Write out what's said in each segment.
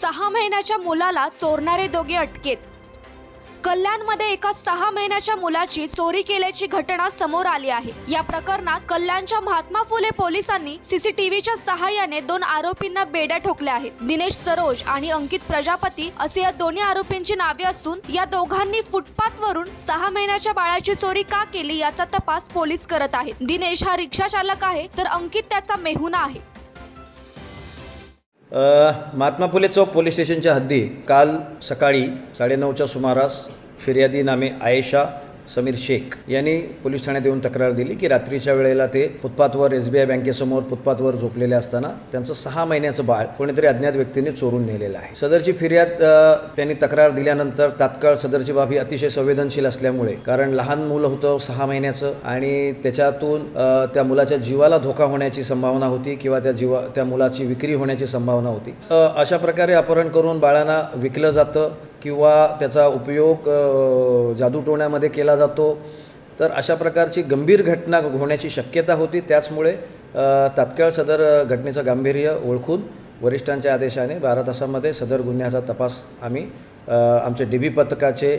सहा महिन्याच्या मुलाला चोरणारे दोघे अटकेत. कल्याणमध्ये एका सहा महिन्याच्या मुलाची चोरी केल्याची घटना समोर आली आहे. या प्रकरणात कल्याणच्या महात्मा फुले पोलिसांनी सीसीटीव्हीच्या सहाय्याने दोन आरोपींना बेड्या ठोकल्या आहेत. दिनेश सरोज आणि अंकित प्रजापती असे या दोन्ही आरोपींची नावे असून या दोघांनी फुटपाथवरून सहा महिन्याच्या बाळाची चोरी का केली याचा तपास पोलीस करत आहेत. दिनेश हा रिक्षा चालक आहे तर अंकित त्याचा मेहुना आहे. महात्मा फुले चौक पोलीस स्टेशनच्या हद्दीत काल सकाळी साडेनऊच्या सुमारास फिर्यादी नामे आयशा समीर शेख यांनी पोलीस ठाण्यात येऊन तक्रार दिली की रात्रीच्या वेळेला ते फुटपाथवर एस बी आय बँकेसमोर फुटपाथवर झोपलेले असताना त्यांचं सहा महिन्याचं बाळ कोणीतरी अज्ञात व्यक्तीने चोरून नेलेलं आहे. सदरची फिर्याद त्यांनी तक्रार दिल्यानंतर तात्काळ सदरची बाब ही अतिशय संवेदनशील असल्यामुळे कारण लहान मुलं होतं सहा महिन्याचं आणि त्याच्यातून त्या मुलाच्या जीवाला धोका होण्याची संभावना होती किंवा त्या जीवा त्या मुलाची विक्री होण्याची संभावना होती. अशा प्रकारे अपहरण करून बाळांना विकलं जातं. किंवा त्याचा उपयोग जादूटोण्यामध्ये केला जातो. तर अशा प्रकारची गंभीर घटना होण्याची शक्यता होती. त्याचमुळे तात्काळ सदर घटनेचं गांभीर्य ओळखून वरिष्ठांच्या आदेशाने बारा तासामध्ये सदर गुन्ह्याचा तपास आम्ही आमचे डी बी पथकाचे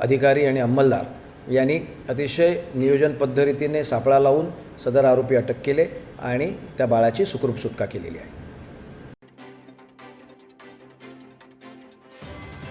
अधिकारी आणि अंमलदार यांनी अतिशय नियोजन पद्धतीने सापळा लावून सदर आरोपी अटक केले आणि त्या बाळाची सुखरूप सुटका केलेली आहे.